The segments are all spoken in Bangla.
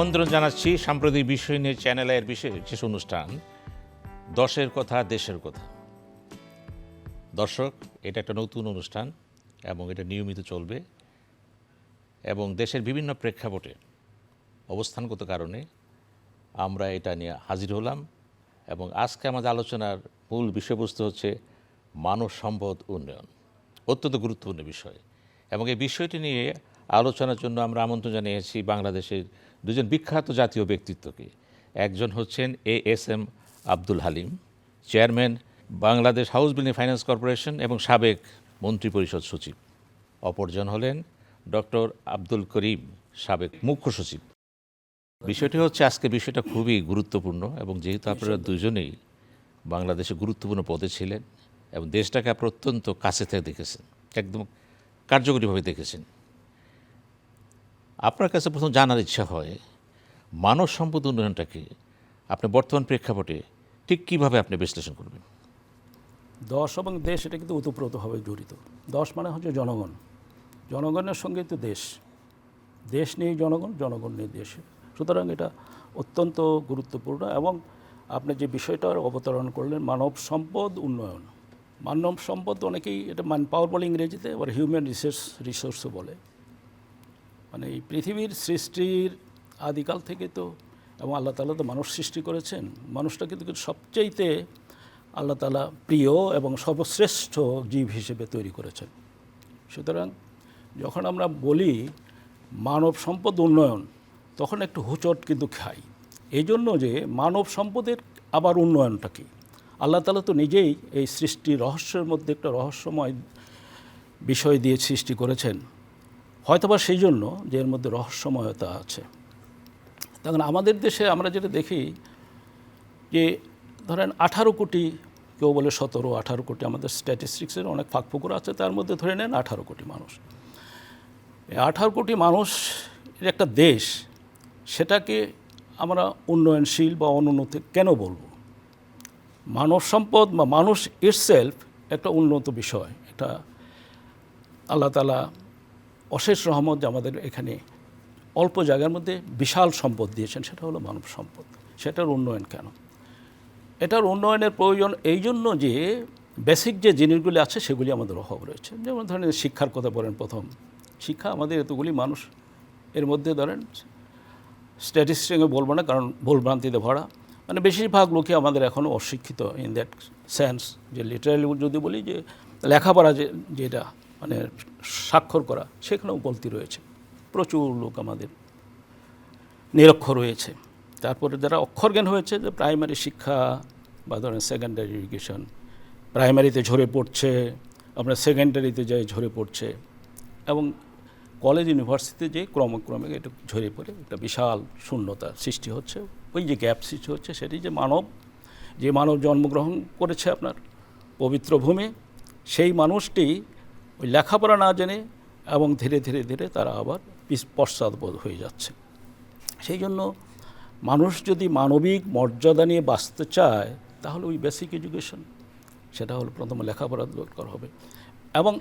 আমন্ত্রণ জানাচ্ছি সাম্প্রতিক বিষয় নিয়ে চ্যানেলের বিশেষ বিশেষ অনুষ্ঠান, দশের কথা, দেশের কথা। দর্শক, এটা একটা নতুন অনুষ্ঠান এবং এটা নিয়মিত চলবে এবং দেশের বিভিন্ন প্রেক্ষাপটে, অবস্থানগত কারণে আমরা এটা নিয়ে হাজির হলাম এবং আজকে আমাদের আলোচনার মূল বিষয়বস্তু হচ্ছে মানব সম্পদ উন্নয়ন, অত্যন্ত গুরুত্বপূর্ণ বিষয়। এবং এই বিষয়টি নিয়ে আলোচনার জন্য আমরা আমন্ত্রণ জানিয়েছি বাংলাদেশের দুজন বিখ্যাত জাতীয় ব্যক্তিত্বকে। একজন হচ্ছেন A S M Abdul Halim, chairman Bangladesh house building finance corporation এবং সাবেক মন্ত্রিপরিষদ সচিব। অপরজন হলেন ডক্টর আব্দুল করিম, সাবেক মুখ্য সচিব। বিষয়টি হচ্ছে, আজকে বিষয়টা খুবই গুরুত্বপূর্ণ এবং যেহেতু আপনারা দুজনেই বাংলাদেশে গুরুত্বপূর্ণ পদে ছিলেন এবং দেশটাকে আপনি অত্যন্ত কাছে থেকে দেখেছেন, একদম কার্যকরীভাবে দেখেছেন। আপনার কাছে প্রথম জানার ইচ্ছা হয়, মানব সম্পদ উন্নয়নটাকে আপনি বর্তমান প্রেক্ষাপটে ঠিক কীভাবে আপনি বিশ্লেষণ করবেন? দশ এবং দেশ, এটা কিন্তু ওতপ্রোতভাবে জড়িত। দশ মানে হচ্ছে জনগণ। জনগণের সঙ্গে তো দেশ। দেশ নিয়ে জনগণ জনগণ নিয়ে দেশ। সুতরাং এটা অত্যন্ত গুরুত্বপূর্ণ এবং আপনি যে বিষয়টার অবতরণ করলেন, মানব সম্পদ উন্নয়ন। মানব সম্পদ অনেকেই এটা মান পাওয়ার বলে ইংরেজিতে আবার হিউম্যান রিসোর্স রিসোর্সও বলে। মানে এই পৃথিবীর সৃষ্টির আদিকাল থেকে তো এবং আল্লাহ তালা তো মানুষ সৃষ্টি করেছেন। মানুষটা কিন্তু সবচাইতে আল্লাহ তালা প্রিয় এবং সর্বশ্রেষ্ঠ জীব হিসেবে তৈরি করেছেন। সুতরাং যখন আমরা বলি মানব সম্পদ উন্নয়ন, তখন একটু হুচট কিন্তু খাই। এই জন্য যে মানব সম্পদের আবার উন্নয়নটা কি? আল্লাহ তালা তো নিজেই এই সৃষ্টি রহস্যের মধ্যে একটা রহস্যময় বিষয় দিয়ে সৃষ্টি করেছেন। হয়তোবা সেই জন্য যে এর মধ্যে রহস্যময়তা আছে। তখন আমাদের দেশে আমরা যেটা দেখি যে ধরেন আঠারো কোটি, কেউ বলে সতেরো, আঠারো কোটি, আমাদের স্ট্যাটিস্টিক্সের অনেক ফাঁকফুকুর আছে, তার মধ্যে ধরে নেন আঠারো কোটি মানুষ। এই আঠারো কোটি মানুষ একটা দেশ, সেটাকে আমরা উন্নয়নশীল বা অনুন্নত কেন বলব? মানব সম্পদ বা মানুষ ইটসেলফ একটা উন্নত বিষয় এটা আল্লাহ তালা অশেষ রহমত যে আমাদের এখানে অল্প জায়গার মধ্যে বিশাল সম্পদ দিয়েছেন, সেটা হলো মানব সম্পদ। সেটার উন্নয়ন কেন? এটার উন্নয়নের প্রয়োজন এই জন্য যে বেসিক যে জিনিসগুলি আছে, সেগুলি আমাদের অভাব রয়েছে। যেমন ধরেন শিক্ষার কথা বলেন প্রথম। শিক্ষা আমাদের এতগুলি মানুষ এর মধ্যে ধরেন স্ট্যাটিস্টিকে বলব না, কারণ ভুলভ্রান্তিতে ভরা। মানে বেশিরভাগ লোকই আমাদের এখনও অশিক্ষিত ইন দ্যাট সেন্স যে লিটারালি যদি বলি যে লেখাপড়া যে, যেটা মানে স্বাক্ষর করা, সেখানেও গলতি রয়েছে। প্রচুর লোক আমাদের নিরক্ষর রয়েছে। তারপরে যারা অক্ষর জ্ঞান হয়েছে, যে প্রাইমারি শিক্ষা বা ধরেন সেকেন্ডারি এডুকেশন প্রাইমারিতে ঝরে পড়ছে আপনার সেকেন্ডারিতে যায় ঝরে পড়ছে এবং কলেজ ইউনিভার্সিটিতে যে ক্রমক্রমে এটা ঝরে পড়ে, একটা বিশাল শূন্যতা সৃষ্টি হচ্ছে। ওই যে গ্যাপ সৃষ্টি হচ্ছে, সেটি যে মানব যে মানব জন্মগ্রহণ করেছে আপনার পবিত্র ভূমি, সেই মানুষটি ওই লেখাপড়া না জেনে এবং ধীরে ধীরে ধীরে তারা আবার পশ্চাৎপদ হয়ে যাচ্ছে। সেই জন্য মানুষ যদি মানবিক মর্যাদা নিয়ে বাঁচতে চায়, তাহলে ওই বেসিক এডুকেশন সেটা হলো প্রথমে লেখাপড়া দরকার হবে। এবং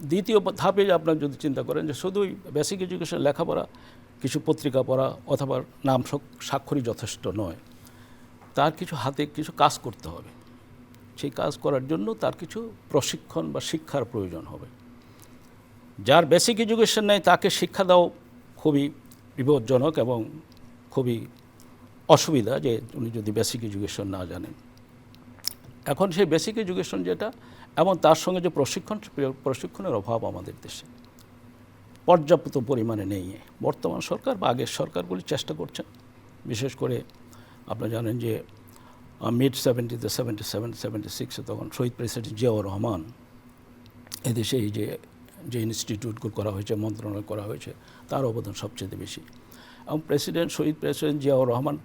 দ্বিতীয় ধাপে আপনার যদি চিন্তা করেন যে শুধুই বেসিক এডুকেশন লেখাপড়া, কিছু পত্রিকা পড়া অথবা নাম স্বাক্ষরই যথেষ্ট নয়। তার কিছু হাতে কিছু কাজ করতে হবে। সেই কাজ করার জন্য তার কিছু প্রশিক্ষণ বা শিক্ষার প্রয়োজন হবে। যার বেসিক এডুকেশন নেই, তাকে শিক্ষা দাও খুবই বিপজ্জনক এবং খুবই অসুবিধা যে উনি যদি বেসিক এডুকেশন না জানেন। এখন সেই বেসিক এডুকেশন যেটা, এবং তার সঙ্গে যে প্রশিক্ষণ, প্রশিক্ষণের অভাব আমাদের দেশে। পর্যাপ্ত পরিমাণে নেই। বর্তমান সরকার বা আগের সরকারগুলি চেষ্টা করছেন। বিশেষ করে আপনারা জানেন যে মিড সেভেন্টিতে সেভেন্টি সেভেন সেভেন্টি সিক্সে তখন শহীদ প্রেসিডেন্ট জিয়াউর রহমান এদেশে এই যে যে ইনস্টিটিউটগুলো করা হয়েছে, মন্ত্রণালয় করা হয়েছে, তার অবদান সবচেয়ে বেশি। এবং প্রেসিডেন্ট শহীদ প্রেসিডেন্ট জিয়াউর রহমান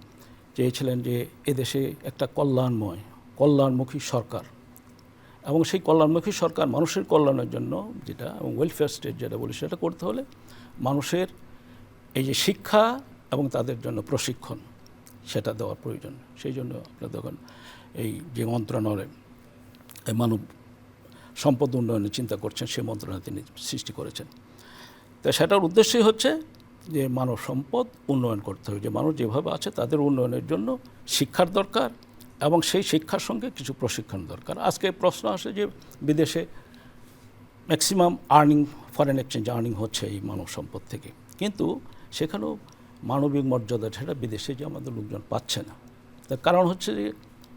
চেয়েছিলেন যে এদেশে একটা কল্যাণময়, কল্যাণমুখী সরকার। এবং সেই কল্যাণমুখী সরকার মানুষের কল্যাণের জন্য যেটা, এবং ওয়েলফেয়ার স্টেট যেটা বলি, সেটা করতে হলে মানুষের এই যে শিক্ষা এবং তাদের জন্য প্রশিক্ষণ। সেটা দেওয়ার প্রয়োজন। সেই জন্য আপনার দেখুন, এই যে মন্ত্রণালয়, এই মানব সম্পদ উন্নয়নের চিন্তা করছেন সেই মন্ত্রণালয় তিনি সৃষ্টি করেছেন। তো সেটার উদ্দেশ্যই হচ্ছে যে মানব সম্পদ উন্নয়ন করতে হবে। যে মানুষ যেভাবে আছে তাদের উন্নয়নের জন্য শিক্ষার দরকার এবং সেই শিক্ষার সঙ্গে কিছু প্রশিক্ষণ দরকার। আজকে প্রশ্ন আসে যে বিদেশে maximum earning foreign exchange earning হচ্ছে এই মানব সম্পদ থেকে। কিন্তু সেখানেও মানবিক মর্যাদা সেটা বিদেশে যে আমাদের লোকজন পাচ্ছে না। তার কারণ হচ্ছে যে,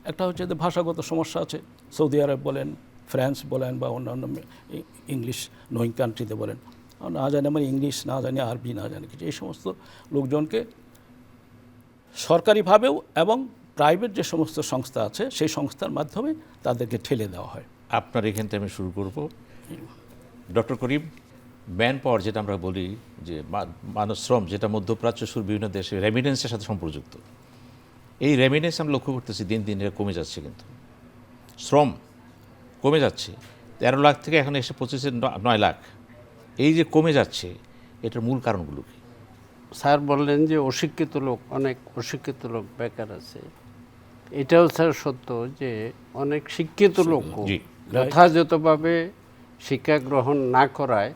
একটা হচ্ছে যে ভাষাগত সমস্যা আছে। সৌদি আরব বলেন, ফ্রান্স বলেন বা অন্যান্য ইংলিশ নোয়িং কান্ট্রিতে বলেন না জানি আমার ইংলিশ, না জানি আরবি, না জানি কিছু, এই সমস্ত লোকজনকে সরকারিভাবেও এবং প্রাইভেট যে সমস্ত সংস্থা আছে, সেই সংস্থার মাধ্যমে তাদেরকে ঠেলে দেওয়া হয়। আপনার এখান থেকে আমি শুরু করব। ডক্টর করিম ম্যান পাওয়ার যেটা আমরা বলি যে মানব শ্রম যেটা মধ্যপ্রাচ্য সুর বিভিন্ন দেশে রেমিডেন্সের সাথে সম্পর্কযুক্ত এই রেমিডেন্স আমরা লক্ষ্য করতেছি দিন দিন এটা কমে যাচ্ছে কিন্তু। শ্রম কমে যাচ্ছে। তেরো লাখ থেকে এখন এসে পঁচিশে নয় লাখ। এই যে কমে যাচ্ছে এটার মূল কারণগুলো কি? স্যার বললেন যে অশিক্ষিত লোক অনেক অশিক্ষিত লোক বেকার আছে। এটাও স্যার সত্য যে অনেক শিক্ষিত লোক। যথাযথভাবে শিক্ষা গ্রহণ না করায়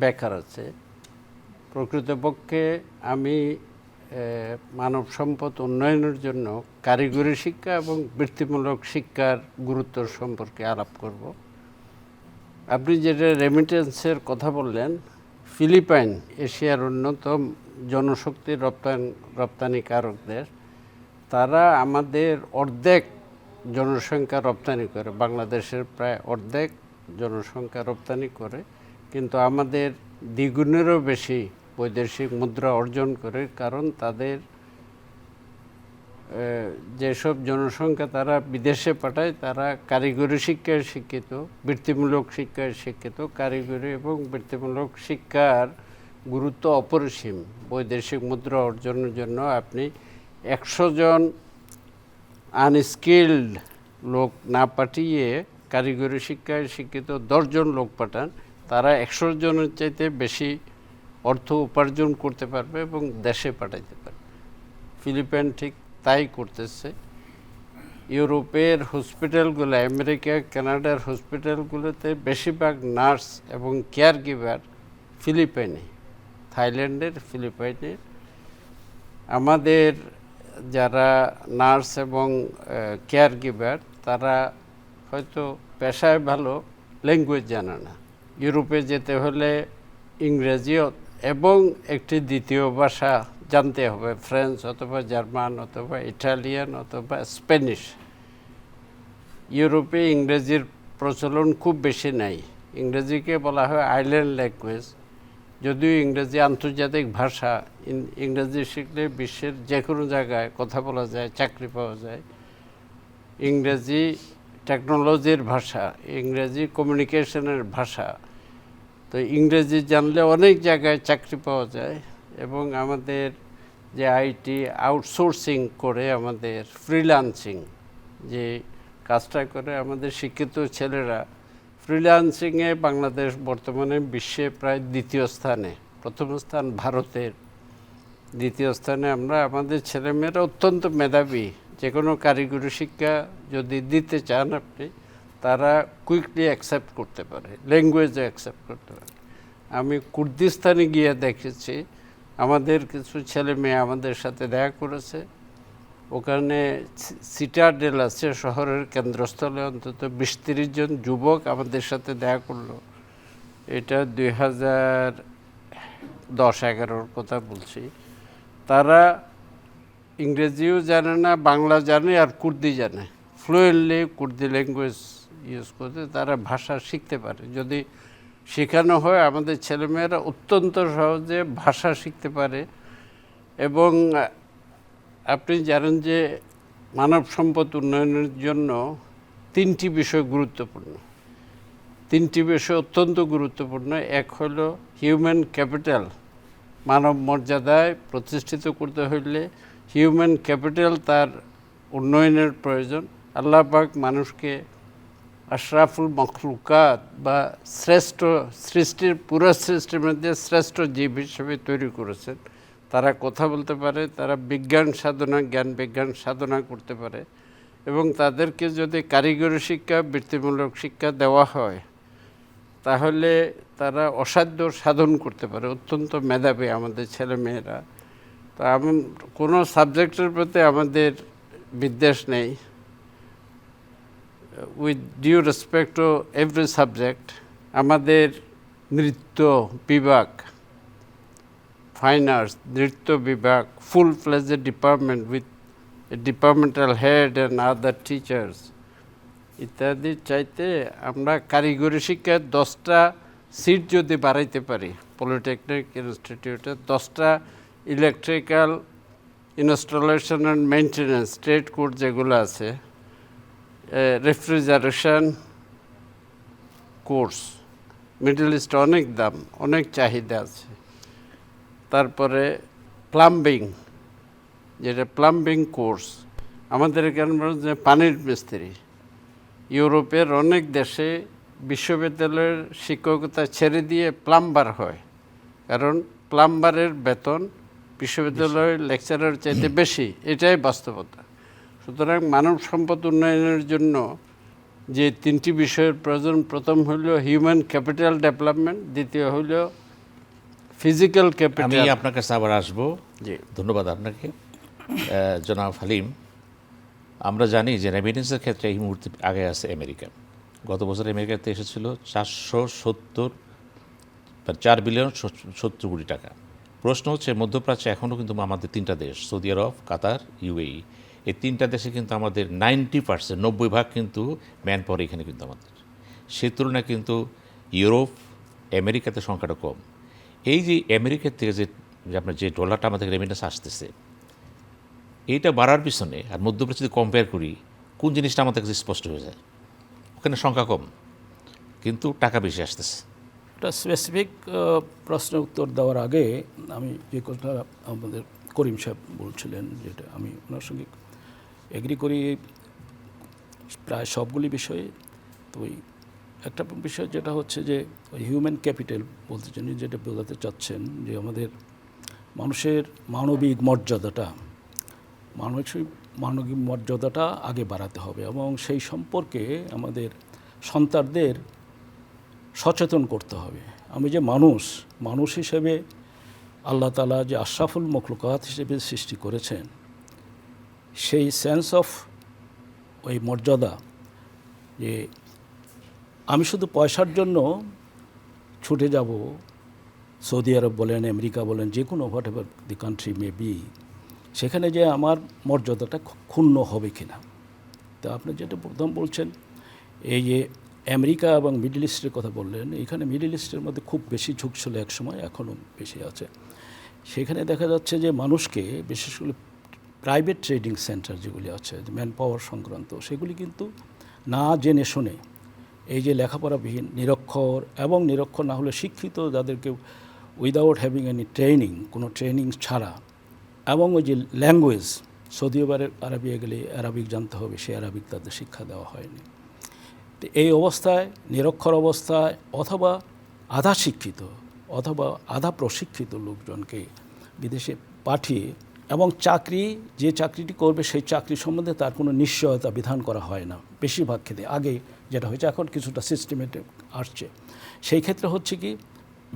বেকার আছে। প্রকৃতপক্ষে আমি মানব সম্পদ উন্নয়নের জন্য কারিগরি শিক্ষা এবং বৃত্তিমূলক শিক্ষার গুরুত্ব সম্পর্কে আলাপ করব। আপনি যেটা রেমিটেন্সের কথা বললেন, ফিলিপাইন এশিয়ার অন্যতম জনশক্তি রপ্তানি রপ্তানিকারক দেশ, তারা আমাদের অর্ধেক জনসংখ্যা রপ্তানি করে, বাংলাদেশের প্রায় অর্ধেক জনসংখ্যা রপ্তানি করে। কিন্তু আমাদের দ্বিগুণেরও বেশি বৈদেশিক মুদ্রা অর্জন করে, কারণ তাদের যেসব জনসংখ্যা তারা বিদেশে পাঠায়, তারা কারিগরি শিক্ষায় শিক্ষিত, বৃত্তিমূলক শিক্ষায় শিক্ষিত, কারিগরি এবং বৃত্তিমূলক শিক্ষার গুরুত্ব অপরিসীম বৈদেশিক মুদ্রা অর্জনের জন্য। আপনি একশো জন আনস্কিল্ড লোক না পাঠিয়ে কারিগরি শিক্ষায় শিক্ষিত দশজন লোক পাঠান তারা একশো জনের চাইতে বেশি অর্থ উপার্জন করতে পারবে এবং দেশে পাঠাইতে পারবে। ফিলিপাইন ঠিক তাই করতেছে। ইউরোপের হসপিটালগুলো, আমেরিকা, কানাডার হসপিটালগুলোতে বেশিরভাগ নার্স এবং কেয়ার গিভার ফিলিপাইনে, থাইল্যান্ডের ফিলিপাইনে। আমাদের যারা নার্স এবং কেয়ার গিভার তারা হয়তো পেশায় ভালো, ল্যাঙ্গুয়েজ জানে না। ইউরোপে যেতে হলে ইংরেজি ও- এবং একটি দ্বিতীয় ভাষা জানতে হবে, ফ্রেঞ্চ অথবা জার্মান অথবা ইটালিয়ান অথবা স্প্যানিশ। ইউরোপে ইংরেজির প্রচলন খুব বেশি নাই। ইংরেজিকে বলা হয় আইল্যান্ড ল্যাঙ্গুয়েজ। যদিও ইংরেজি আন্তর্জাতিক ভাষা ইংরেজি শিখলে বিশ্বের যে কোনো জায়গায় কথা বলা যায়, চাকরি পাওয়া যায়। ইংরেজি টেকনোলজির ভাষা, ইংরেজি কমিউনিকেশনের ভাষা তো ইংরেজি জানলে অনেক জায়গায় চাকরি পাওয়া যায় এবং আমাদের যে আইটি আউটসোর্সিং করে আমাদের ফ্রিল্যান্সিং, যে কাজটা করে আমাদের শিক্ষিত ছেলেরা, ফ্রিল্যান্সিংয়ে বাংলাদেশ বর্তমানে বিশ্বে প্রায় দ্বিতীয় স্থানে, প্রথম স্থান ভারতের দ্বিতীয় স্থানে। আমরা আমাদের ছেলেমেয়েরা অত্যন্ত মেধাবী যে কোনো কারিগরি শিক্ষা যদি দিতে চান আপনি তারা কুইকলি অ্যাকসেপ্ট করতে পারে ল্যাঙ্গুয়েজে অ্যাকসেপ্ট করতে পারে। আমি কুর্দিস্তানে গিয়ে দেখেছি, আমাদের কিছু ছেলে মেয়ে আমাদের সাথে দেখা করেছে। ওখানে সিটাডেল আছে, শহরের কেন্দ্রস্থলে অন্তত বিশ তিরিশ জন যুবক আমাদের সাথে দেখা করল। এটা দুই হাজার দশ এগারোর কথা বলছি। তারা ইংরেজিও জানে না, বাংলা জানে আর কুর্দি জানে। ফ্লুয়েন্টলি কুর্দি ল্যাঙ্গুয়েজ ইউজ করতে, তারা ভাষা শিখতে পারে। যদি শেখানো হয়, আমাদের ছেলেমেয়েরা অত্যন্ত সহজে ভাষা শিখতে পারে এবং আপনি জানেন যে মানব সম্পদ উন্নয়নের জন্য তিনটি বিষয় গুরুত্বপূর্ণ। তিনটি বিষয় অত্যন্ত গুরুত্বপূর্ণ। এক হলো হিউম্যান ক্যাপিটাল মানব মর্যাদায় প্রতিষ্ঠিত করতে হইলে হিউম্যান ক্যাপিটাল তার উন্নয়নের প্রয়োজন। আল্লাহ পাক মানুষকে আশরাফুল মখলুকাত বা শ্রেষ্ঠ সৃষ্টির, পুরো সৃষ্টির মধ্যে শ্রেষ্ঠ জীব হিসেবে তৈরি করেছেন। তারা কথা বলতে পারে, তারা বিজ্ঞান সাধনা, জ্ঞান বিজ্ঞান সাধনা করতে পারে এবং তাদেরকে যদি কারিগরি শিক্ষা, বৃত্তিমূলক শিক্ষা দেওয়া হয়, তাহলে তারা অসাধ্য সাধন করতে পারে। অত্যন্ত মেধাবী আমাদের ছেলে মেয়েরা তো আমি কোনো সাবজেক্টের প্রতি আমাদের বিদ্বেষ নেই। With due respect to every subject আমাদের নৃত্য বিভাগ ফাইন আর্টস নৃত্য বিভাগ full fledged department with departmental head and other teachers ইত্যাদি চাইতে আমরা কারিগরি শিক্ষায় দশটা সিট যদি বাড়াইতে পারি পলিটেকনিক ইনস্টিটিউটে দশটা electrical installation and maintenance state court যেগুলো আছে রেফ্রিজারেশন কোর্স মিডল ইস্ট অনেক দাম, অনেক চাহিদা আছে। তারপরে প্লাম্বিং যেটা প্লাম্বিং কোর্স আমাদের এখানে যে পানির মিস্ত্রি। ইউরোপের অনেক দেশে বিশ্ববিদ্যালয়ের শিক্ষকতা ছেড়ে দিয়ে প্লাম্বার হয়, কারণ প্লাম্বারের বেতন বিশ্ববিদ্যালয়ের লেকচারের চাইতে বেশি, এটাই বাস্তবতা। সুতরাং মানব সম্পদ উন্নয়নের জন্য যে তিনটি বিষয়ের প্রয়োজন প্রথম হইল হিউম্যান ক্যাপিটাল ডেভেলপমেন্ট দ্বিতীয় হইল ফিজিক্যাল ক্যাপিটাল আমি আপনার কাছে আবার আসব। জি। ধন্যবাদ আপনাকে। জনাব হালিম আমরা জানি যে রেমিটেন্সের ক্ষেত্রে এই মুহূর্তে আগে আছে আমেরিকা। গত বছর আমেরিকাতে এসেছিল চারশো সত্তর চার বিলিয়ন সত্তর কোটি টাকা। প্রশ্ন হচ্ছে মধ্যপ্রাচ্যে এখনও কিন্তু আমাদের তিনটা দেশ সৌদি আরব কাতার ইউএই এই তিনটা দেশে কিন্তু আমাদের নাইনটি পার্সেন্ট, নব্বই ভাগ কিন্তু ম্যান পাওয়ার এখানে কিন্তু আমাদের। সে তুলনায় কিন্তু ইউরোপ, আমেরিকাতে সংখ্যাটা কম। এই যে আমেরিকার থেকে যে আপনার যে ডলারটা আমাদের রেমিটেন্স আসতেছে, এইটা বাড়ার পিছনে আর মধ্যপ্রাচ্য যদি কম্পেয়ার করি, কোন জিনিসটা আমাদের কাছে স্পষ্ট হয়ে যায়? ওখানে সংখ্যা কম, কিন্তু টাকা বেশি আসতেছে। একটা স্পেসিফিক প্রশ্নের উত্তর দেওয়ার আগে আমি যে কথা আমাদের করিম সাহেব বলছিলেন, যেটা আমি ওনার সঙ্গে এগ্রি করি প্রায় সবগুলি বিষয়ে। তো ওই একটা বিষয় যেটা হচ্ছে যে, ওই হিউম্যান ক্যাপিটাল বলতে চান যেটা বোঝাতে চাচ্ছেন যে আমাদের মানুষের মানবিক মর্যাদাটা, মানসিক, মানবিক মর্যাদাটা আগে বাড়াতে হবে এবং সেই সম্পর্কে আমাদের সন্তানদের সচেতন করতে হবে। আমি যে মানুষ মানুষ হিসেবে আল্লাহ তালা যে আশরাফুল মখলুকাত হিসেবে সৃষ্টি করেছেন সেই সেন্স অফ ওই মর্যাদা যে আমি শুধু পয়সার জন্য ছুটে যাব, সৌদি আরব বলেন, আমেরিকা বলেন, যে কোনো whatever the country may be সেখানে যে আমার মর্যাদাটা ক্ষুণ্ণ হবে কি না তা আপনি যেটা প্রথম বলছেন, এই যে আমেরিকা এবং মিডল ইস্টের কথা বললেন, এখানে মিডল ইস্টের মধ্যে খুব বেশি ঝুঁক ছিল এক সময় এখনও বেশি আছে। সেখানে দেখা যাচ্ছে যে মানুষকে, বিশেষ করে প্রাইভেট ট্রেডিং সেন্টার যেগুলি আছে ম্যান পাওয়ার সংক্রান্ত, সেগুলি কিন্তু না জেনে শুনে এই যে লেখাপড়াবিহীন, নিরক্ষর এবং নিরক্ষর না হলে শিক্ষিত যাদেরকে উইদাউট হ্যাভিং এনি ট্রেনিং কোনো ট্রেনিং ছাড়া এবং ওই যে ল্যাঙ্গুয়েজ সৌদি আরব আরবিয়া গেলে অ্যারাবিক জানতে হবে, সে অ্যারাবিক তাদের শিক্ষা দেওয়া হয়নি। তো এই অবস্থায়, নিরক্ষর অবস্থায় অথবা আধা শিক্ষিত অথবা আধা প্রশিক্ষিত লোকজনকে বিদেশে পাঠিয়ে এবং চাকরি, যে চাকরিটি করবে সেই চাকরি সম্বন্ধে তার কোনো নিশ্চয়তা বিধান করা হয় না, বেশিরভাগ ক্ষেত্রে। আগে যেটা হয়েছে, এখন কিছুটা সিস্টেমেটে আসছে। সেই ক্ষেত্রে হচ্ছে কি,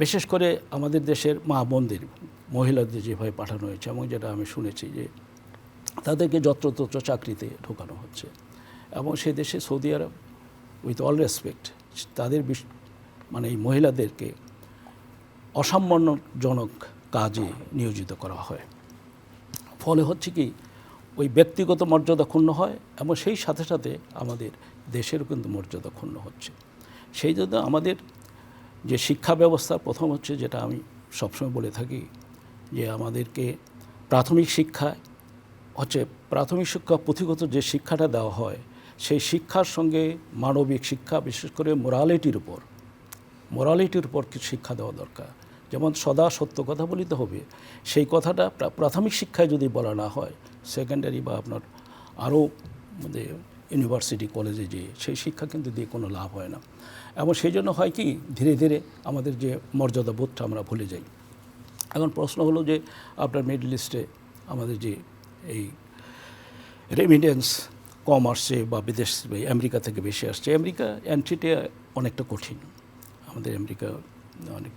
বিশেষ করে আমাদের দেশের মা বোনদের, মহিলাদের যেভাবে পাঠানো হয়েছে, এবং যেটা আমি শুনেছি যে তাদেরকে যত্রতত্র চাকরিতে ঢোকানো হচ্ছে। এবং সে দেশে Saudi Arab with all respect তাদের মানে এই মহিলাদেরকে অসম্মানজনক কাজে নিয়োজিত করা হয়। ফলে হচ্ছে কি ওই ব্যক্তিগত মর্যাদা ক্ষুণ্ণ হয় এবং সেই সাথে সাথে আমাদের দেশেরও কিন্তু মর্যাদা ক্ষুণ্ণ হচ্ছে। সেই জন্য আমাদের যে শিক্ষা ব্যবস্থা, প্রথম হচ্ছে যেটা আমি সবসময় বলে থাকি যে আমাদেরকে প্রাথমিক শিক্ষায় হচ্ছে প্রাথমিক শিক্ষা পুঁথিগত যে শিক্ষাটা দেওয়া হয়, সেই শিক্ষার সঙ্গে মানবিক শিক্ষা, বিশেষ করে মোরালিটির উপর মোরালিটির উপর শিক্ষা দেওয়া দরকার? যেমন সদা সত্য কথা বলিতে হবে, সেই কথাটা প্রাথমিক শিক্ষায় যদি বলা না হয় সেকেন্ডারি বা আপনার আরও মানে ইউনিভার্সিটি কলেজে যে, সেই শিক্ষা কিন্তু দিয়ে কোনো লাভ হয় না। এবং সেই জন্য হয় কি, ধীরে ধীরে আমাদের যে মর্যাদা বোধটা আমরা ভুলে যাই। এখন প্রশ্ন হলো যে, আপনার মিডল ইস্টে আমাদের যে এই রেমিডেন্স কম আসছে বা বিদেশ আমেরিকা থেকে বেশি আসছে, আমেরিকা অ্যান্ট্রিটা অনেকটা কঠিন। আমাদের আমেরিকা অনেক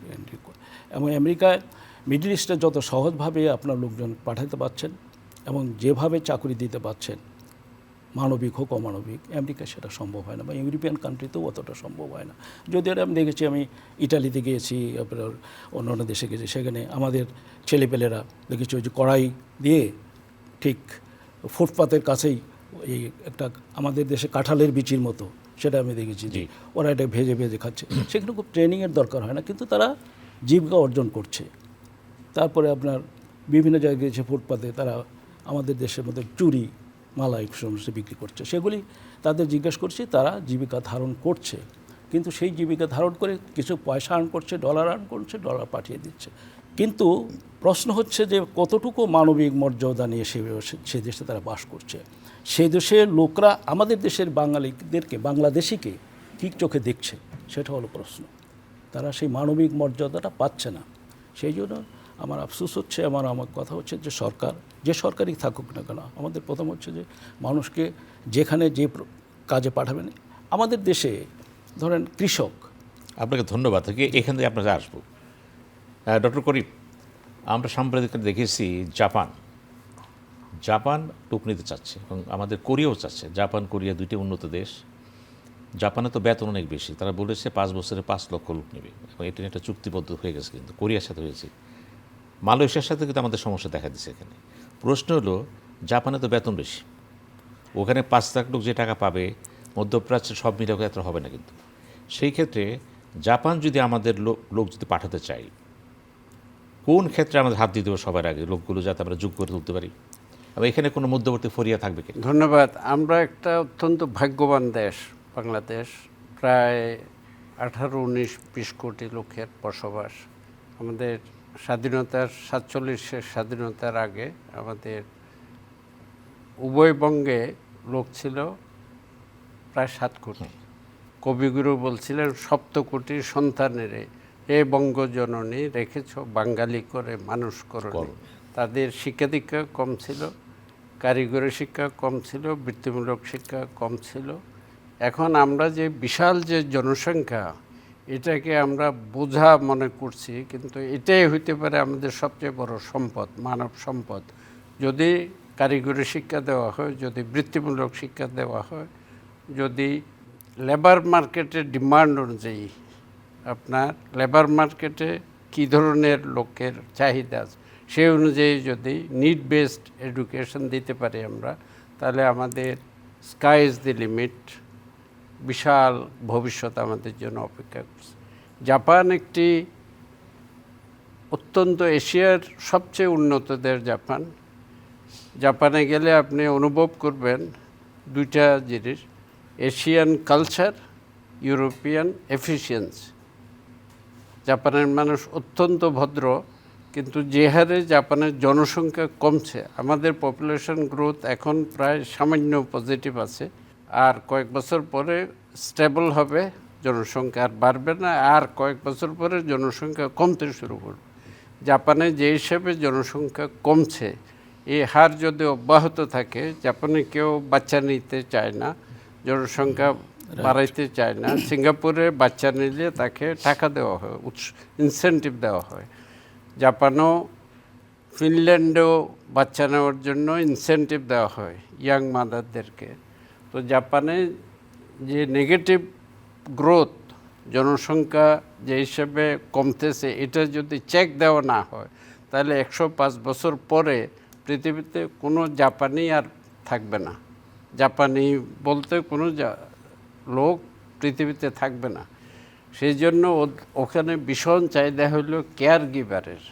এবং আমেরিকায় মিডল ইস্টে যত সহজভাবে আপনার লোকজন পাঠাতে পারছেন এবং যেভাবে চাকরি দিতে পারছেন, মানবিক হোক, অমানবিক আমেরিকায় সেটা সম্ভব হয় না বা ইউরোপিয়ান কান্ট্রিতেও অতটা সম্ভব হয় না। যদিও আমি দেখেছি, আমি ইটালিতে গিয়েছি, আপনার অন্য অন্য দেশে গেছি সেখানে আমাদের ছেলেপেলেরা দেখেছি ওই যে কড়াই দিয়ে ঠিক ফুটপাতের কাছেই এই একটা আমাদের দেশে কাঁঠালের বিচির মতো সেটা আমি দেখেছি যে ওরা এটা ভেজে ভেজে খাচ্ছে। সেখানে খুব ট্রেনিংয়ের দরকার হয় না কিন্তু তারা জীবিকা অর্জন করছে। তারপরে আপনার বিভিন্ন জায়গায় গিয়েছে ফুটপাতে তারা আমাদের দেশের মধ্যে চুরি মালাই সমস্ত বিক্রি করছে। সেগুলি তাদের জিজ্ঞেস করছি তারা জীবিকা ধারণ করছে। কিন্তু সেই জীবিকা ধারণ করে কিছু পয়সা আর্ন করছে ডলার আর্ন করছে ডলার পাঠিয়ে দিচ্ছে। কিন্তু প্রশ্ন হচ্ছে যে কতটুকু মানবিক মর্যাদা নিয়ে সে সে দেশে তারা বাস করছে? সেই দেশের লোকরা আমাদের দেশের বাঙালিদেরকে, বাংলাদেশিকে কী চোখে দেখছে, সেটা হলো প্রশ্ন। তারা সেই মানবিক মর্যাদাটা পাচ্ছে না। সেই জন্য আমার আফসোস হচ্ছে, আমার আমার কথা হচ্ছে যে সরকার, যে সরকারই থাকুক না কেন, আমাদের প্রথম হচ্ছে যে মানুষকে যেখানে যে কাজে পাঠাবেন, আমাদের দেশে ধরেন কৃষক। আপনাকে ধন্যবাদ এখান থেকে আপনাকে আসব। ডক্টর করিম, আমরা সাম্প্রতিক দেখেছি জাপান। জাপান টুক নিতে চাচ্ছে এবং আমাদের কোরিয়াও চাচ্ছে। জাপান, কোরিয়া দুইটি উন্নত দেশ। জাপানে তো বেতন অনেক বেশি। তারা বলেছে পাঁচ বছরে পাঁচ লক্ষ লোক নেবে এবং এটা নিয়ে একটা চুক্তিবদ্ধ হয়ে গেছে কিন্তু, কোরিয়ার সাথে হয়েছে। মালয়েশিয়ার সাথে কিন্তু আমাদের সমস্যা দেখা দিচ্ছে এখানে। প্রশ্ন হলো, জাপানে তো বেতন বেশি। ওখানে পাঁচ লাখ লোক যে টাকা পাবে মধ্যপ্রাচ্যের সব মিলে এত হবে না কিন্তু। সেই ক্ষেত্রে জাপান যদি আমাদের লোক লোক যদি পাঠাতে চাই কোন ক্ষেত্রে আমাদের হাত দিতে হবে সবার আগে? লোকগুলো যাতে আমরা যোগ করে তুলতে পারি? এবং এখানে কোনো মধ্যবর্তী ফরিয়া থাকবে কি? ধন্যবাদ। আমরা একটা অত্যন্ত ভাগ্যবান দেশ বাংলাদেশ। প্রায় আঠারো উনিশ বিশ কোটি লোকের বসবাস। আমাদের স্বাধীনতার সাতচল্লিশের স্বাধীনতার আগে আমাদের উভয়বঙ্গে লোক ছিল প্রায় সাত কোটি। কবিগুরু বলছিলেন সপ্ত কোটির সন্তানেরে এ বঙ্গজননী রেখেছ বাঙালি করে মানুষ করো। তাদের শিক্ষা দীক্ষা কম ছিল। কারিগরি শিক্ষা কম ছিল, বৃত্তিমূলক শিক্ষা কম ছিল। এখন আমরা যে বিশাল যে জনসংখ্যা, এটাকে আমরা বোঝা মনে করছি, কিন্তু এটাই হইতে পারে আমাদের সবচেয়ে বড় সম্পদ, মানব সম্পদ। যদি কারিগরি শিক্ষা দেওয়া হয়, যদি বৃত্তিমূলক শিক্ষা দেওয়া হয়, যদি লেবার মার্কেটের ডিমান্ড অনুযায়ী আপনার লেবার মার্কেটে কী ধরনের লোকের চাহিদা আছে সেই অনুযায়ী যদি নিড বেসড এডুকেশন দিতে পারি আমরা, তাহলে আমাদের স্কাই ইজ দি লিমিট বিশাল ভবিষ্যৎ আমাদের জন্য অপেক্ষা করছে। জাপান একটি অত্যন্ত এশিয়ার সবচেয়ে উন্নত দেশ জাপান। জাপানে গেলে আপনি অনুভব করবেন দুইটা জিনিস, এশিয়ান কালচার ইউরোপিয়ান এফিসিয়েন্সি জাপানের মানুষ অত্যন্ত ভদ্র কিন্তু যে হারে জাপানের জনসংখ্যা কমছে। আমাদের পপুলেশন গ্রোথ এখন প্রায় সামান্য পজিটিভ আছে। আর কয়েক বছর পরে স্টেবল হবে জনসংখ্যা। আর বাড়বে না আর কয়েক বছর পরে জনসংখ্যা কমতে শুরু করবে। জাপানে যে হিসেবে জনসংখ্যা কমছে এই হার যদি অব্যাহত থাকে জাপানে কেউ বাচ্চা নিতে চায় না জনসংখ্যা বাড়াইতে চায় না। সিঙ্গাপুরে বাচ্চা নিলে তাকে টাকা দেওয়া হয় উৎস ইনসেন্টিভ দেওয়া হয়। জাপানও ফিনল্যান্ডেও বাচ্চা নেওয়ার জন্য ইনসেন্টিভ দেওয়া হয় ইয়াং মাদারদেরকে তো জাপানে যে নেগেটিভ গ্রোথ জনসংখ্যা যে হিসেবে কমতেছে, এটা যদি চেক দেওয়া না হয়, তাহলে একশো পাঁচ বছর পরে পৃথিবীতে কোনো জাপানি আর থাকবে না। জাপানি বলতে কোনো লোক পৃথিবীতে থাকবে না। সেই জন্য ওখানে ভীষণ চাহিদা হলো কেয়ার গিভারের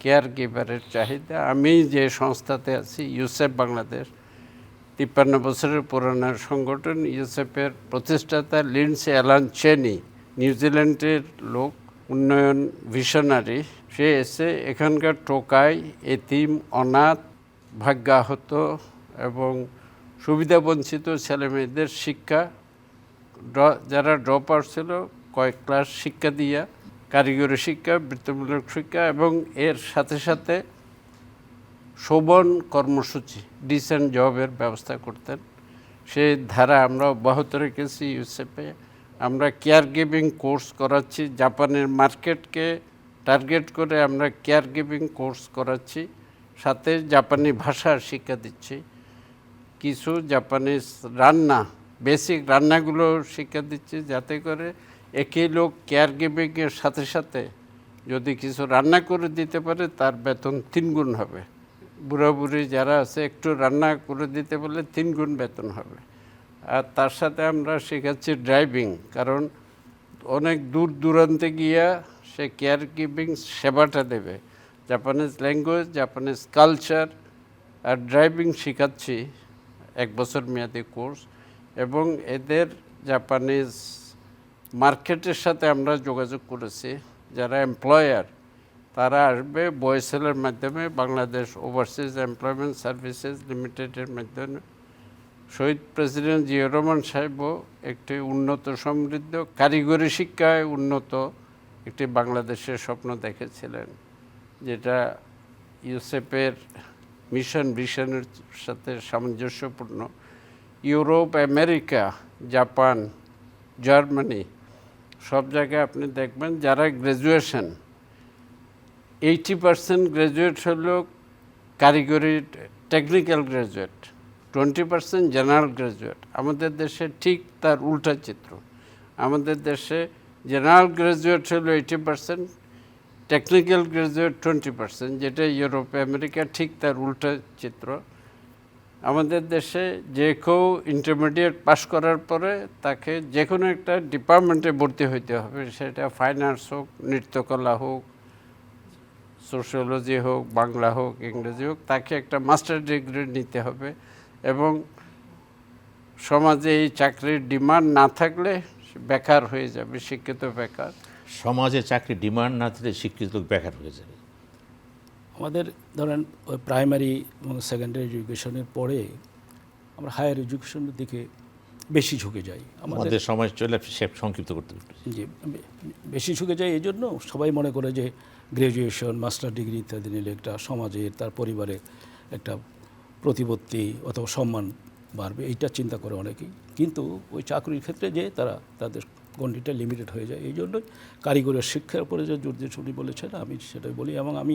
কেয়ার গিভারের চাহিদা। আমি যে সংস্থাতে আছি ইউসেফ বাংলাদেশ, তিপ্পান্ন বছরের পুরানো সংগঠন ইউসেফের প্রতিষ্ঠাতা লিন্ডসে অ্যালান চেনি নিউজিল্যান্ডের লোক, উন্নয়ন ভিশনারি। সে এসে এখানকার টোকাই, এতিম, অনাথ, ভাগ্যাহত এবং সুবিধাবঞ্চিত ছেলেমেয়েদের শিক্ষা যারা ড্রপ আউট ছিল কয়েক ক্লাস শিক্ষা দিয়া, কারিগরি শিক্ষা, বৃত্তিমূলক শিক্ষা এবং এর সাথে সাথে শোভন কর্মসূচি ডিসেন্ট জবের ব্যবস্থা করতেন। সেই ধারা আমরা অব্যাহত রেখেছি ইউসেফে। আমরা কেয়ার গিভিং কোর্স করাচ্ছি। জাপানের মার্কেটকে টার্গেট করে আমরা কেয়ার গিভিং কোর্স করাচ্ছি। সাথে জাপানি ভাষা শিক্ষা দিচ্ছি। কিছু জাপানিজ রান্না বেসিক রান্নাগুলো শিক্ষা দিচ্ছি যাতে করে একই লোক কেয়ার গিভিংয়ের সাথে সাথে যদি কিছু রান্না করে দিতে পারে, তার বেতন তিন গুণ হবে। বুড়া বুড়ি যারা আছে, একটু রান্না করে দিতে পারলে তিন গুণ বেতন হবে। আর তার সাথে আমরা শেখাচ্ছি ড্রাইভিং কারণ অনেক দূর দূরান্তে গিয়া সে কেয়ার গিভিং সেবাটা দেবে। জাপানিজ ল্যাঙ্গুয়েজ জাপানিজ কালচার আর ড্রাইভিং শেখাচ্ছি, এক বছর মেয়াদি কোর্স এবং এদের জাপানিজ মার্কেটের সাথে আমরা যোগাযোগ করেছি, যারা এমপ্লয়ার তারা আসবে বয়েসেলের মাধ্যমে বাংলাদেশ ওভারসিজ এমপ্লয়মেন্ট সার্ভিসেস লিমিটেডের মাধ্যমে। শহীদ প্রেসিডেন্ট জিয়া রহমান সাহেবও একটি উন্নত সমৃদ্ধ, কারিগরি শিক্ষায় উন্নত একটি বাংলাদেশের স্বপ্ন দেখেছিলেন, যেটা ইউসেফের মিশন ভিশনের সাথে সামঞ্জস্যপূর্ণ। ইউরোপ, আমেরিকা, জাপান, জার্মানি সব জায়গায় আপনি দেখবেন যারা গ্র্যাজুয়েশন এইটি পার্সেন্ট গ্র্যাজুয়েট হলো কারিগরি technical graduate twenty percent general graduate আমাদের দেশে ঠিক তার উল্টা চিত্র। আমাদের দেশে জেনারেল গ্র্যাজুয়েট হলো eighty percent technical graduate twenty percent যেটা ইউরোপ আমেরিকা ঠিক তার উল্টা চিত্র। আমাদের দেশে যে কেউ ইন্টারমিডিয়েট পাস করার পরে তাকে যে কোনো একটা ডিপার্টমেন্টে ভর্তি হইতে হবে। সেটা ফাইন্যান্স হোক, নৃত্যকলা হোক সোশ্যোলজি হোক, বাংলা হোক, ইংরেজি হোক, তাকে একটা মাস্টার ডিগ্রি নিতে হবে এবং সমাজে এই চাকরির ডিমান্ড না থাকলে বেকার হয়ে যাবে, শিক্ষিত বেকার। সমাজে চাকরির ডিমান্ড না থাকলে শিক্ষিত বেকার হয়ে যাবে। আমাদের ধরেন ওই প্রাইমারি এবং সেকেন্ডারি এডুকেশনের পরে আমরা হায়ার এডুকেশনের দিকে বেশি ঝুঁকে যাই। আমাদের সময় চলে সংক্ষিপ্ত করতে যে বেশি ঝুঁকে যায় এই জন্য সবাই মনে করে যে গ্র্যাজুয়েশন মাস্টার ডিগ্রি ইত্যাদি নিলে একটা সমাজের তার পরিবারে একটা প্রতিপত্তি অথবা সম্মান বাড়বে এইটা চিন্তা করে অনেকেই। কিন্তু ওই চাকরির ক্ষেত্রে যে তারা তাদের গণ্ডিটা লিমিটেড হয়ে যায়। এই জন্যই কারিগরের শিক্ষার উপরে যে জোর দিয়ে শুনি বলেছেন আমি সেটাই বলি এবং আমি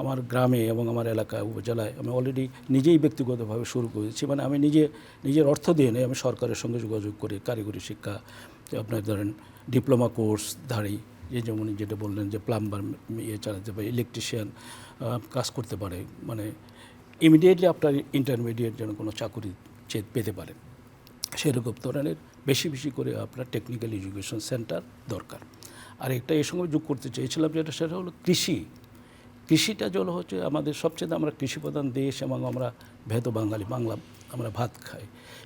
আমার গ্রামে এবং আমার এলাকায় উপজেলায় আমি অলরেডি নিজেই ব্যক্তিগতভাবে শুরু করেছি। মানে আমি নিজে, নিজের অর্থ দিয়ে নেই আমি সরকারের সঙ্গে যোগাযোগ করি কারিগরি শিক্ষা, আপনার ধরেন ডিপ্লোমা কোর্স ধারী, যে যেমন যেটা বললেন যে প্লাম্বার ইয়ে চালাতে পারে ইলেকট্রিশিয়ান কাজ করতে পারে। মানে ইমিডিয়েটলি আপনার ইন্টারমিডিয়েট যেন কোনো চাকরি পেতে পারেন সেরকম ধরনের বেশি বেশি করে আপনার টেকনিক্যাল এডুকেশন সেন্টার দরকার। আর একটা এর সঙ্গে যোগ করতে চেয়েছিলাম যেটা, সেটা হলো কৃষি। কৃষিটা জল হচ্ছে আমাদের সবচেয়ে আমরা কৃষি প্রধান দেশ এবং আমরা ভেদ বাঙালি, বাংলা আমরা ভাত খাই।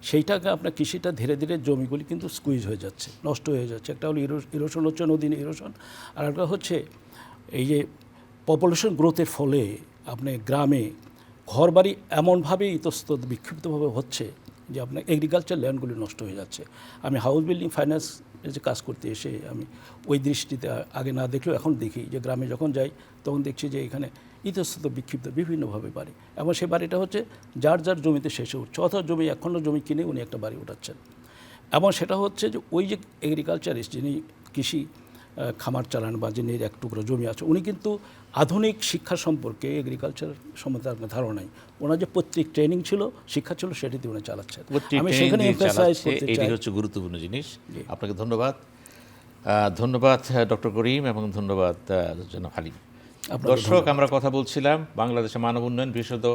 সেইটাকে আপনার কৃষিটা ধীরে ধীরে জমিগুলি কিন্তু স্কুইজ হয়ে যাচ্ছে, নষ্ট হয়ে যাচ্ছে। একটা হলো ইরোশন হচ্ছে নদীন ইরোশন আর একটা হচ্ছে এই যে পপুলেশন গ্রোথের ফলে আপনি গ্রামে ঘরবাড়ি এমনভাবে ইতস্তত বিক্ষিপ্তভাবে হচ্ছে যে আপনার এগ্রিকালচার ল্যান্ডগুলি নষ্ট হয়ে যাচ্ছে। আমি হাউস বিল্ডিং ফাইন্যান্স যে কাজ করতে এসে আমি ওই দৃষ্টিতে আগে না দেখলেও এখন দেখি যে গ্রামে যখন যাই, তখন দেখছি যে এখানে ইতস্তত বিক্ষিপ্ত বিভিন্নভাবে বাড়ি। এবং সেই বাড়িটা হচ্ছে যার যার জমিতে শেষে উঠছে অর্থাৎ জমি এখনও জমি কিনে উনি একটা বাড়ি উঠাচ্ছেন। এবং সেটা হচ্ছে যে ওই যে এগ্রিকালচারিস্ট যিনি কৃষি খামার চালান বা যিনি এক টুকরো জমি আছে, উনি কিন্তু আধুনিক শিক্ষা সম্পর্কে এগ্রিকালচার সম্বন্ধে আপনার ধারণা নেই। ওনার যে প্রত্যেক ট্রেনিং ছিল শিক্ষা ছিল সেটিতে উনি চালাচ্ছেন আমি সেখানে দিয়ে এটি হচ্ছে গুরুত্বপূর্ণ জিনিস। আপনাকে ধন্যবাদ। ধন্যবাদ ডক্টর করিম এবং ধন্যবাদ জনাব হালিম দর্শক আমরা কথা বলছিলাম বাংলাদেশে মানব উন্নয়ন বিশেষত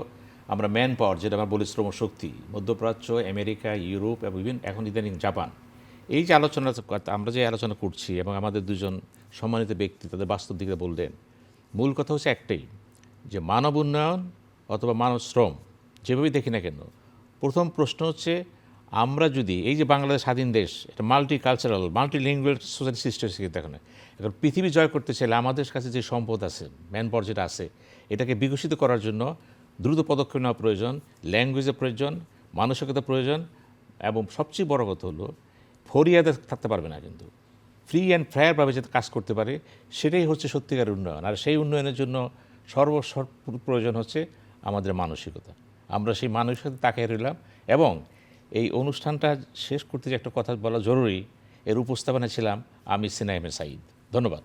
আমরা ম্যান পাওয়ার যেটা আমরা বলি শ্রম শক্তি মধ্যপ্রাচ্য আমেরিকা ইউরোপ এবং ইভেন এখন ইদানিং জাপান। এই যে আলোচনা আমরা যে আলোচনা করছি এবং আমাদের দুজন সম্মানিত ব্যক্তি তাদের বাস্তব দিকে বললেন মূল কথা হচ্ছে একটাই, যে মানব উন্নয়ন অথবা মানব শ্রম যেভাবেই দেখি না কেন, প্রথম প্রশ্ন হচ্ছে আমরা যদি, এই যে বাংলাদেশ স্বাধীন দেশ, এটা multi cultural multi language society system কিন্তু এখন। এখন পৃথিবী জয় করতে চাইলে আমাদের কাছে যে সম্পদ আছে, ম্যান যেটা আছে, এটাকে বিকশিত করার জন্য দ্রুত পদক্ষেপ নেওয়া প্রয়োজন ল্যাঙ্গুয়েজের প্রয়োজন, মানসিকতা প্রয়োজন, এবং সবচেয়ে বড় কথা হলো ফরিয়াদে থাকতে পারবে না কিন্তু। ফ্রি অ্যান্ড ফায়ারভাবে যাতে কাজ করতে পারে, সেটাই হচ্ছে সত্যিকার উন্নয়ন। আর সেই উন্নয়নের জন্য সর্বসর প্রয়োজন হচ্ছে আমাদের মানসিকতা। আমরা সেই মানসিকতা তাকিয়ে রইলাম এবং এই অনুষ্ঠানটা শেষ করতে যে একটা কথা বলা জরুরি, এর উপস্থাপনা ছিলাম আমি সিনাইমে সাইদ। ধন্যবাদ।